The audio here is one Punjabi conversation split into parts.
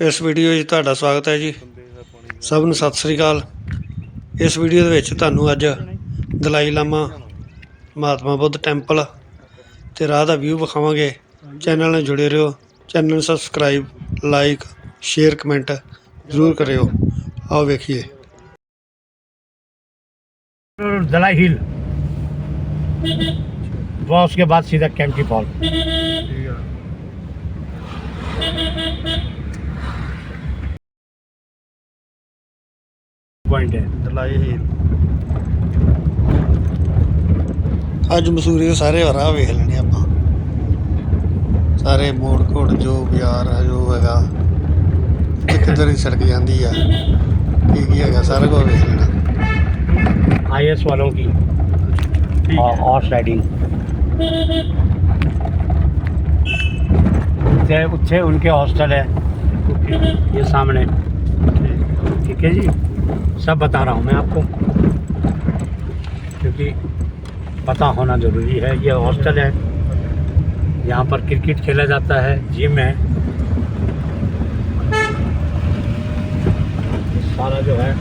ਇਸ ਵੀਡੀਓ ਵਿੱਚ ਤੁਹਾਡਾ ਸਵਾਗਤ ਹੈ ਜੀ ਸਭ ਨੂੰ ਸਤਿ ਸ੍ਰੀ ਅਕਾਲ ਇਸ ਵੀਡੀਓ ਦੇ ਵਿੱਚ ਤੁਹਾਨੂੰ ਅੱਜ ਦਲਾਈ ਲਾਮਾ ਮਹਾਤਮਾ ਬੁੱਧ ਟੈਂਪਲ ਤੇ ਰਾਹ ਦਾ ਵਿਊ ਵਿਖਾਵਾਂਗੇ ਚੈਨਲ ਨਾਲ ਜੁੜੇ ਰਹੋ ਚੈਨਲ ਨੂੰ ਸਬਸਕ੍ਰਾਈਬ ਲਾਈਕ ਸ਼ੇਅਰ ਕਮੈਂਟ ਜ਼ਰੂਰ ਕਰਿਓ ਆਓ ਵੇਖੀਏ दलाई हिल वो उसके बाद सीधा कैंपटी फॉल पॉइंट है ਦਲਾਈ ਹੀਲ ਅੱਜ ਮਸੂਰੀ ਦੇ ਸਾਰੇ ਰਾਹ ਵੇਖ ਲੈਣੇ ਆਪਾਂ ਸਾਰੇ ਮੋੜ ਕੋੜ ਜੋ ਬਾਜ਼ਾਰ ਹੈ ਜੋ ਹੈਗਾ ਤੇ ਕਿੱਧਰ ਦੀ ਸੜਕ ਜਾਂਦੀ ਆ ਕੀ ਕੀ ਹੈਗਾ ਸਾਰਾ ਕੁਝ ਵੇਖ ਲੈਣਾ आई वालों की और हॉर्स राइडिंग उत्थे उत्थे उनके हॉस्टल है ये सामने ठीक है जी सब बता रहा हूँ मैं आपको। क्योंकि पता होना ज़रूरी है, ये हॉस्टल है। यहाँ पर क्रिकेट खेला जाता है, जिम है। सारा जो है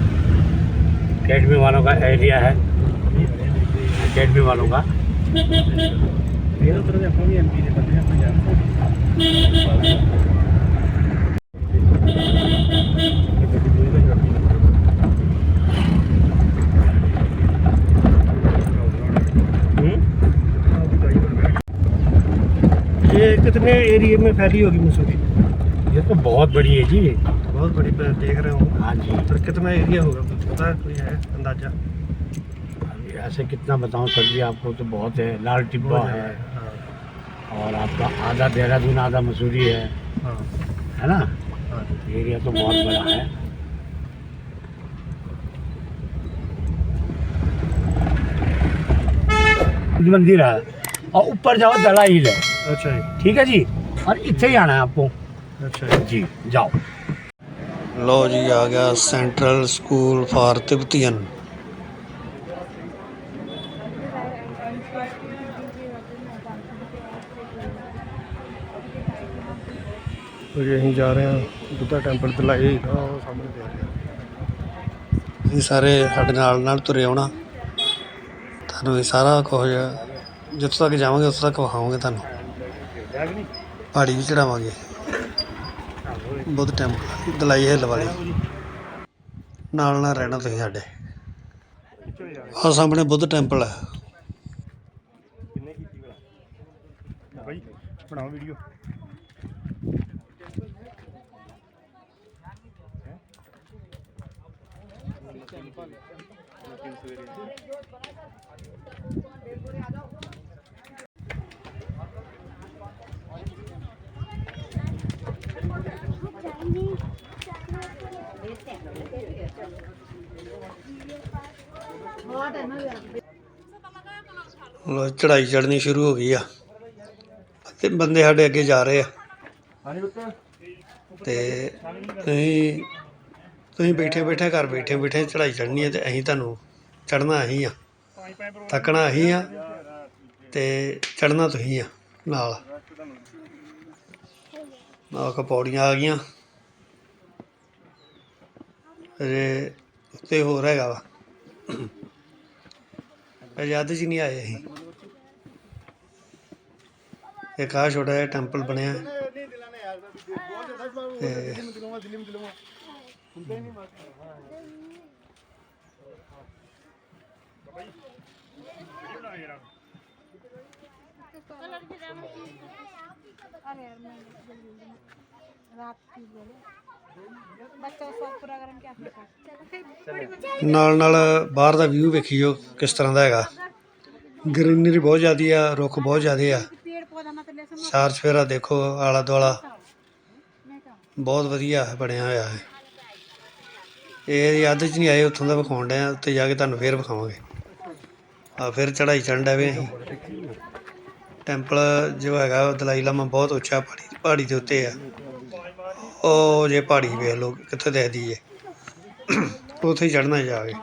अकेडमी वालों का एरिया है। अकेडमी वालों का। ये कितने एरिया में फैली होगी मसूरी। ये तो बहुत बड़ी है जी। बहुत बड़ी देख रहे हूँ। हाँ जी। पर कितना एरिया होगा कुछ पता है कोई है अंदाज़ा? ऐसे कितना बताऊँ सर जी आपको तो बहुत है। लाल टिब्बा है। है। और आपका आधा देहरादून आधा मसूरी है। हाँ। है ना? हाँ। हाँ एरिया तो बहुत बड़ा है। मंदिर है। और ऊपर जाओ दला हिल है अच्छा जी ठीक है जी और इतने ही आना है आपको अच्छा जी जी जाओ ਲੋ ਜੀ ਆ ਗਿਆ ਸੈਂਟਰਲ ਸਕੂਲ ਫਾਰ ਤਿਬਤੀਅਨ ਜੀ ਅਸੀਂ ਜਾ ਰਹੇ ਹਾਂ ਬੁੱਧਾ ਟੈਂਪਲ ਤੇ ਲਾਏ ਉਹ ਸਾਹਮਣੇ ਦੇਖ ਰਹੇ ਇਹ ਸਾਰੇ ਸਾਡੇ ਨਾਲ ਨਾਲ ਤੁਰੇ ਆਉਣਾ ਤੁਹਾਨੂੰ ਇਹ ਸਾਰਾ ਕੁਝ ਜਿੱਥੋਂ ਤੱਕ ਜਾਵਾਂਗੇ, ਉੱਥੋਂ ਤੱਕ ਵਿਖਾਵਾਂਗੇ ਤੁਹਾਨੂੰ। ਪਹਾੜੀ ਵੀ ਚੜਾਵਾਂਗੇ। ਬੁੱਧ ਟੈਂਪਲ ਦਲਾਈ ਹਿੱਲ ਵਾਲੀ। ਨਾਲ ਨਾਲ ਰਹਿਣਾ ਤੁਸੀਂ ਸਾਡੇ। ਆ ਸਾਹਮਣੇ ਬੁੱਧ ਟੈਂਪਲ ਹੈ ਭਾਈ ਬਣਾਓ ਵੀਡੀਓ ਲੋ ਚੜਾਈ ਚੜਨੀ ਸ਼ੁਰੂ ਹੋ ਗਈ ਆ। ਤੇ ਬੰਦੇ ਸਾਡੇ ਅੱਗੇ ਜਾ ਰਹੇ ਆ। ਤੇ ਤੁਸੀਂ ਤੁਸੀਂ ਬੈਠੇ ਬੈਠੇ ਘਰ ਬੈਠੇ ਬੈਠੇ ਚੜਾਈ ਚੜਨੀ ਹੈ ਤੇ ਅਸੀਂ ਤੁਹਾਨੂੰ ਚੜਨਾ ਅਸੀਂ ਆ। ਤੱਕਣਾ ਅਸੀਂ ਆ ਤੇ ਚੜਨਾ ਤੁਸੀਂ ਆ ਨਾਲ। ਆਹ ਕਪੌੜੀਆਂ ਆ ਗਈਆਂ। ਅਜੇ ਉੱਤੇ ਹੋਰ ਹੈਗਾ ਵਾ। ਆਜ਼ਾਦ ਜੀ ਨਹੀਂ ਆਏ ਅਸੀਂ। ਇੱਕ ਆਹ ਛੋਟਾ ਜਿਹਾ ਟੈਂਪਲ ਬਣਿਆ ਹੈ। ਤੇ अरे यार मैं जल्दी जल्दी रात की बोले बच्चा सब पूरा गरम क्या फिर ਨਾਲ ਨਾਲ ਬਾਹਰ ਦਾ ਵਿਊ ਵੇਖੀਓ ਕਿਸ ਤਰ੍ਹਾਂ ਦਾ ਹੈਗਾ ਗ੍ਰੀਨਰੀ ਬਹੁਤ ਜ਼ਿਆਦੀ ਆ ਰੁੱਖ ਬਹੁਤ ਜ਼ਿਆਦੇ ਆ ਸਾਰ ਸਫੇਰਾ ਦੇਖੋ, ਆਲਾ ਦੁਆਲਾ। ਬਹੁਤ ਵਧੀਆ ਬਣਿਆ ਹੋਇਆ ਹੈ। ਇਹ ਯਾਦ ਚ ਨਹੀਂ ਆਏ, ਉੱਥੋਂ ਦਾ ਵਿਖਾਉਣ ਡਿਆ ਉੱਤੇ ਜਾ ਕੇ ਤੁਹਾਨੂੰ ਫੇਰ ਵਿਖਾਵਾਂਗੇ। ਆ ਫਿਰ ਚੜਾਈ ਚੜਨ ਡਾਵੇ ਅਸੀਂ। ਟੈਂਪਲ ਜੋ ਹੈਗਾ, ਦਲਾਈ ਲਾਮਾ ਬਹੁਤ ਉੱਚਾ ਪਹਾੜੀ ਪਹਾੜੀ ਦੇ ਉੱਤੇ ਆ। ਉਹ ਜੇ ਪਹਾੜੀ ਵੇਖ ਲਓ, ਕਿੱਥੇ ਦੇਖਦੀ ਹੈ ਉੱਥੇ ਹੀ ਚੜਨਾ ਜਾ ਕੇ।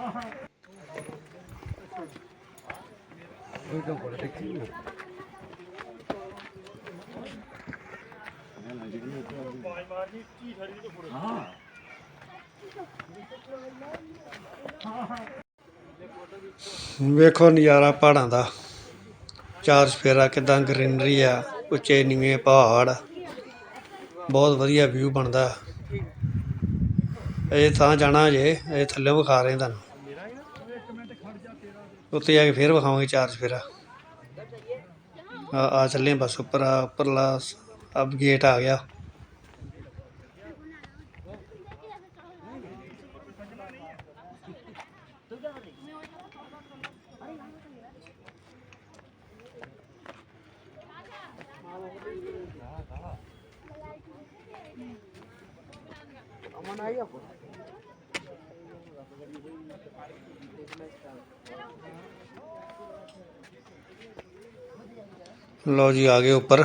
ਵੇਖੋ ਨਜ਼ਾਰਾ ਪਹਾੜਾਂ ਦਾ। ਚਾਰ ਸਫੇਰਾ ਕਿਦਾਂ ਗ੍ਰੀਨਰੀ ਆ, ਉੱਚੇ ਨੀਵੇਂ ਪਹਾੜ। ਬਹੁਤ ਵਧੀਆ ਵਿਊ ਬਣਦਾ। ਇਹ ਤਾਂ ਜਾਣਾ ਜੇ, ਇਹ ਥੱਲੇ ਵਿਖਾ ਰਹੇ ਤੁਹਾਨੂੰ। ਉੱਤੇ ਜਾ ਕੇ ਫੇਰ ਵਿਖਾਵਾਂਗੇ ਚਾਰ ਸਫੇਰਾ। ਆ ਆ ਚੱਲੇ ਬਸ, ਉੱਪਰ ਆ, ਉੱਪਰਲਾ ਅਬ ਗੇਟ ਆ ਗਿਆ ਲਓ ਜੀ ਆ ਗਏ ਉੱਪਰ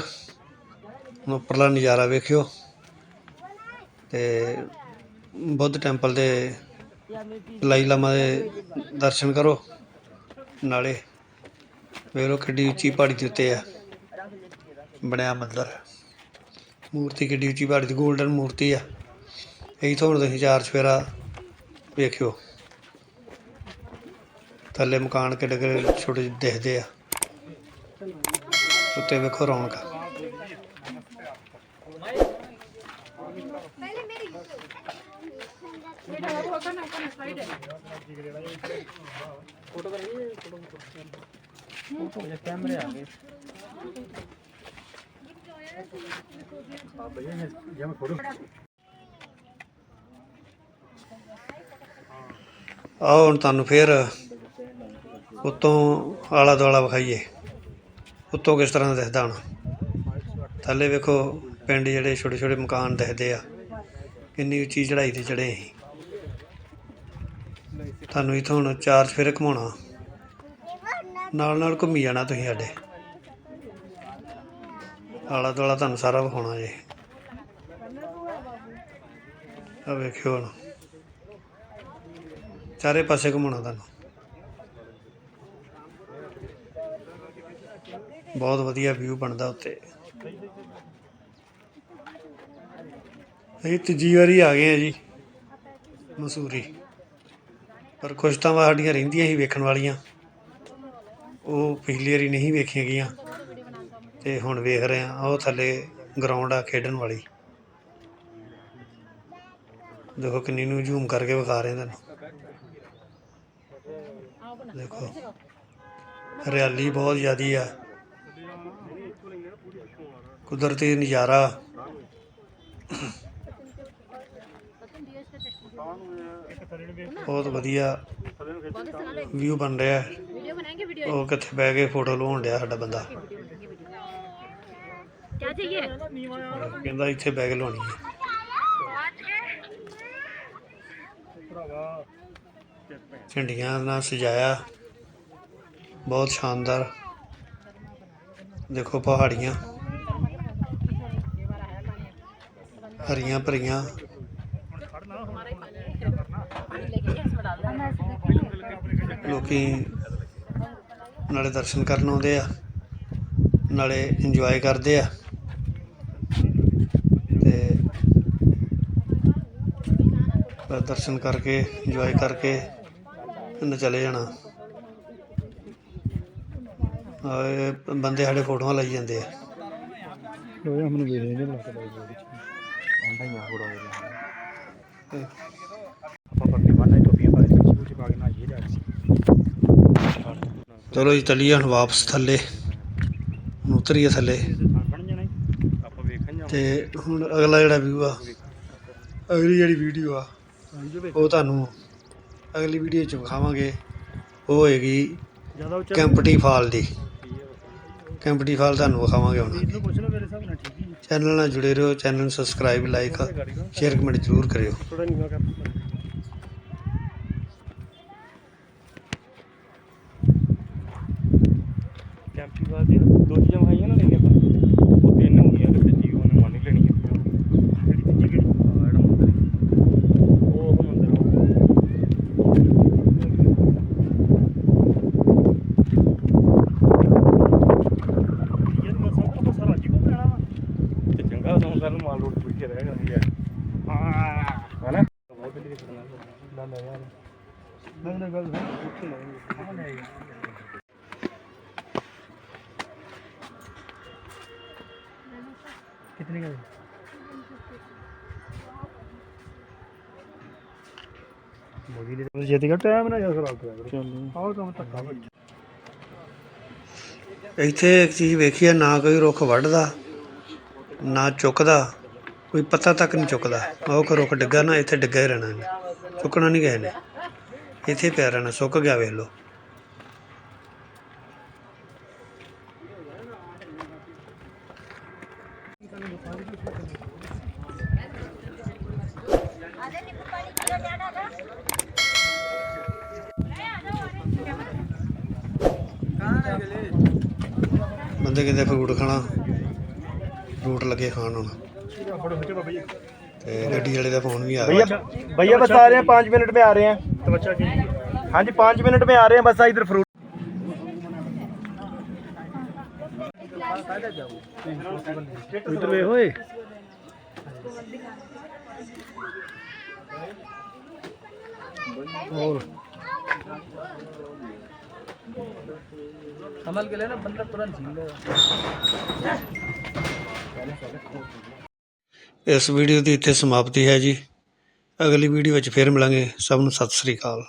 ਹੁਣ ਉੱਪਰਲਾ ਨਜ਼ਾਰਾ ਵੇਖਿਓ ਤੇ ਬੁੱਧ ਟੈਂਪਲ ਦੇ ਲਾਈ ਲਾਮਾ ਦੇ ਦਰਸ਼ਨ ਕਰੋ। ਨਾਲੇ ਵੇਖ ਲਓ ਕਿੱਡੀ ਉੱਚੀ ਪਹਾੜੀ ਦੇ ਉੱਤੇ ਆ। ਬਣਿਆ ਮੰਦਰ। ਮੂਰਤੀ ਕਿੱਡੀ ਉੱਚੀ ਪਹਾੜੀ ਦੀ 골ਡਨ ਮੂਰਤੀ ਆ। ਇਹੀ ਹੁਣ ਤੁਸੀਂ ਚਾਰ ਸਫੇਰਾ ਵੇਖਿਓ। ਥੱਲੇ ਮਕਾਨ ਕਿੱਡੇ ਕਿੱਡੇ ਛੋਟੇ ਜਿਹੇ ਦਿਖਦੇ ਆ। ਉੱਤੇ ਵੇਖੋ ਰੌਣਕ। ਆਓ ਹੁਣ ਤੁਹਾਨੂੰ ਫੇਰ ਉੱਤੋਂ ਆਲਾ ਦੁਆਲਾ ਵਿਖਾਈਏ। ਉੱਤੋਂ ਕਿਸ ਤਰ੍ਹਾਂ ਦਾ ਦਿਖਦਾ ਹੁਣ? ਥੱਲੇ ਵੇਖੋ ਪਿੰਡ ਜਿਹੜੇ ਛੋਟੇ ਛੋਟੇ ਮਕਾਨ ਦਿਖਦੇ ਆ। ਕਿੰਨੀ ਉੱਚੀ ਚੜ੍ਹਾਈ ਤੇ ਚੜ੍ਹੇ ਅਸੀਂ ਤੁਹਾਨੂੰ ਇਥੋਂ ਹੁਣ ਚਾਰ ਫੇਰ ਘੁਮਾਉਣਾ। ਨਾਲ ਨਾਲ ਘੁੰਮੀ ਜਾਣਾ ਤੁਸੀਂ ਸਾਡੇ। ਆਲਾ ਦੁਆਲਾ ਤੁਹਾਨੂੰ ਸਾਰਾ ਵਿਖਾਉਣਾ ਜੀ। ਆ ਵੇਖਿਓ ਹੁਣ। ਚਾਰੇ ਪਾਸੇ ਘੁਮਾਉਣਾ ਤੁਹਾਨੂੰ। ਬਹੁਤ ਵਧੀਆ ਵਿਊ ਬਣਦਾ ਉੱਤੇ ਅਸੀਂ ਤੀਜੀ ਵਾਰੀ ਆ ਗਏ ਆ ਜੀ, ਮਸੂਰੀ। ਪਰ ਕੁਛ ਤਾਂ ਸਾਡੀਆਂ ਰਹਿੰਦੀਆਂ ਹੀ ਵੇਖਣ ਵਾਲੀਆਂ। ਉਹ ਪਿਛਲੀ ਵਾਰੀ ਨਹੀਂ ਵੇਖੀਆਂ ਗਈਆਂ। ਤੇ ਹੁਣ ਵੇਖ ਰਹੇ ਆ ਉਹ ਥੱਲੇ ਗਰਾਊਂਡ ਆ ਖੇਡਣ ਵਾਲੀ। ਦੇਖੋ ਕਿੰਨੀ ਨੂੰ ਜ਼ੂਮ ਕਰਕੇ ਵਿਖਾ ਰਹੇ ਤੁਹਾਨੂੰ ਦੇਖੋ, ਹਰਿਆਲੀ ਬਹੁਤ ਜ਼ਿਆਦੀ ਆ। ਕੁਦਰਤੀ ਨਜ਼ਾਰਾ। ਬਹੁਤ ਵਧੀਆ ਵਿਊ ਬਣ ਰਿਹਾ ਵੀਡੀਓ ਬਣਾਏਗੇ ਵੀਡੀਓ ਉਹ ਕਿੱਥੇ ਬਹਿ ਕੇ ਫੋਟੋ ਲਵਾਉਣ ਡਿਆ ਸਾਡਾ ਬੰਦਾ। ਕਹਿੰਦਾ ਇੱਥੇ ਬਹਿ ਕੇ ਲਵਾਉਣੀ ਹੈ। ਝੰਡੀਆਂ ਨਾਲ ਸਜਾਇਆ। ਬਹੁਤ ਸ਼ਾਨਦਾਰ। ਦੇਖੋ ਪਹਾੜੀਆਂ। ਹਰੀਆਂ ਭਰੀਆਂ। ਲੋਕੀ ਨਾਲੇ ਦਰਸ਼ਨ ਕਰਨ ਆਉਂਦੇ ਆ ਨਾਲੇ ਇੰਜੋਏ ਕਰਦੇ ਆ। ਤੇ ਦਰਸ਼ਨ ਕਰਕੇ ਇੰਜੋਏ ਕਰਕੇ ਨਾ ਚਲੇ ਜਾਣਾ। ਆ ਇਹ ਬੰਦੇ ਸਾਡੇ ਫੋਟੋਆਂ ਲਾਈ ਜਾਂਦੇ ਆ। ਉਹ ਮੈਨੂੰ ਵੇਖ ਨਹੀਂ ਲੱਗਦਾ ਬਾਈ ਆਂਦਾ ਹੀ ਆ ਹੋੜਾ ਤੇ ਆਪਾਂ ਪਰਨੇ ਬੰਨ੍ਹੇ ਟੋਪੀਆਂ ਪਾ ਕੇ ਪਿੱਛੇ ਪਿੱਛੇ ਪਾ ਕੇ ਨਾ ਇਹ ਜਾ ਸੀ ਚਲੋ ਜੀ, ਚੱਲੀਏ ਹੁਣ ਵਾਪਸ ਥੱਲੇ। ਹੁਣ ਉਤਰੀਏ ਥੱਲੇ। ਬਣ ਤੇ ਹੁਣ ਅਗਲਾ ਜਿਹੜਾ ਵਿਊ ਆ, ਅਗਲੀ ਜਿਹੜੀ ਵੀਡੀਓ ਆ, ਉਹ ਤੁਹਾਨੂੰ ਅਗਲੀ ਵੀਡੀਓ ਚ ਵਿਖਾਵਾਂਗੇ। ਉਹ ਹੋਏਗੀ ਕੈਂਪਟੀ ਫਾਲ ਦੀ। ਕੈਂਪਟੀ ਫਾਲ ਤੁਹਾਨੂੰ ਵਿਖਾਵਾਂਗੇ ਹੁਣ। ਚੈਨਲ ਨਾਲ ਜੁੜੇ ਰਹੋ, ਚੈਨਲ ਨੂੰ ਸਬਸਕ੍ਰਾਈਬ ਲਾਈਕ ਸ਼ੇਅਰ ਕਮੈਂਟ ਜ਼ਰੂਰ ਕਰਿਓ ਥੋੜਾ ਨੀਵਾ ਕਰ ਕੈਂਪੀ ਵਾਦੀ ਦੋ ਚੀਜ਼ਾਂ ਖਾਈਆਂ ਨਾ ਲੈਣੀਆਂ ਆਪਾਂ ਉਹ ਤਿੰਨ ਹੋ ਗਈਆਂ ਤੇ ਤੀਜੀ ਉਹਨੇ ਮੰਨ ਹੀ ਲੈਣੀ ਹੈ ਜਿਹੜੀ ਤੀਜੀ ਕਿਹੜੀ ਆ ਜਿਹੜਾ ਮੰਦਰ ਹੈ। ਉਹ ਉਹ ਮੰਦਰ ਇਹ ਮਸਾ ਆਪਾਂ ਸਾਰਾ ਜੀ ਕੋ ਪੈਣਾ ਵਾ ਤੇ ਚੰਗਾ ਸੌਂ ਕਰਨ ਮਾਲ ਰੋਡ ਪਿੱਛੇ ਰਹਿ ਗਿਆ कितने का मोदी ने जेती का टाइम ना या खराब करा ਚਲੋ और काम धक्का बच्चा ਇੱਥੇ ਇੱਕ ਚੀਜ਼ ਵੇਖੀ ਆ ਨਾ ਕੋਈ ਰੁੱਖ ਵੱਢਦਾ ਨਾ ਚੁੱਕਦਾ ਕੋਈ ਪੱਤਾ ਤੱਕ ਨਹੀਂ ਚੁੱਕਦਾ ਉਹ ਕੋ ਰੁੱਖ ਡਿੱਗਾ ਨਾ ਇੱਥੇ ਡਿੱਗਾ ਹੀ ਰਹਿਣਾ ਇਹਨੇ ਚੁੱਕਣਾ ਨਹੀਂ ਗਏ ਨੇ ਇੱਥੇ ਪਿਆ ਰਹਿਣਾ ਸੁੱਕ ਗਿਆ ਵੇਖ ਲਓ ਬੰਦੇ ਕਿਤੇ ਫਰੂਟ ਖਾਣਾ ਫਰੂਟ ਲੱਗੇ ਖਾਣ ਹੁਣ ਤੇ ਗੱਡੀ ਵਾਲੇ ਦਾ ਫੋਨ ਵੀ ਆ ਗਿਆ भैया बस आ रहे हैं पाँच मिनट में आ रहे हैं तो बच्चा के हाँ जी पाँच मिनट में आ रहे हैं बस इधर फ्रूट इधर वे होए और संभल के लेना बंदा तुरंत झील लेगा ਇਸ ਵੀਡੀਓ ਦੀ ਇੱਥੇ ਸਮਾਪਤੀ ਹੈ ਜੀ ਅਗਲੀ ਵੀਡੀਓ ਵਿੱਚ ਫਿਰ ਮਿਲਾਂਗੇ ਸਭ ਨੂੰ ਸਤਿ ਸ੍ਰੀ ਅਕਾਲ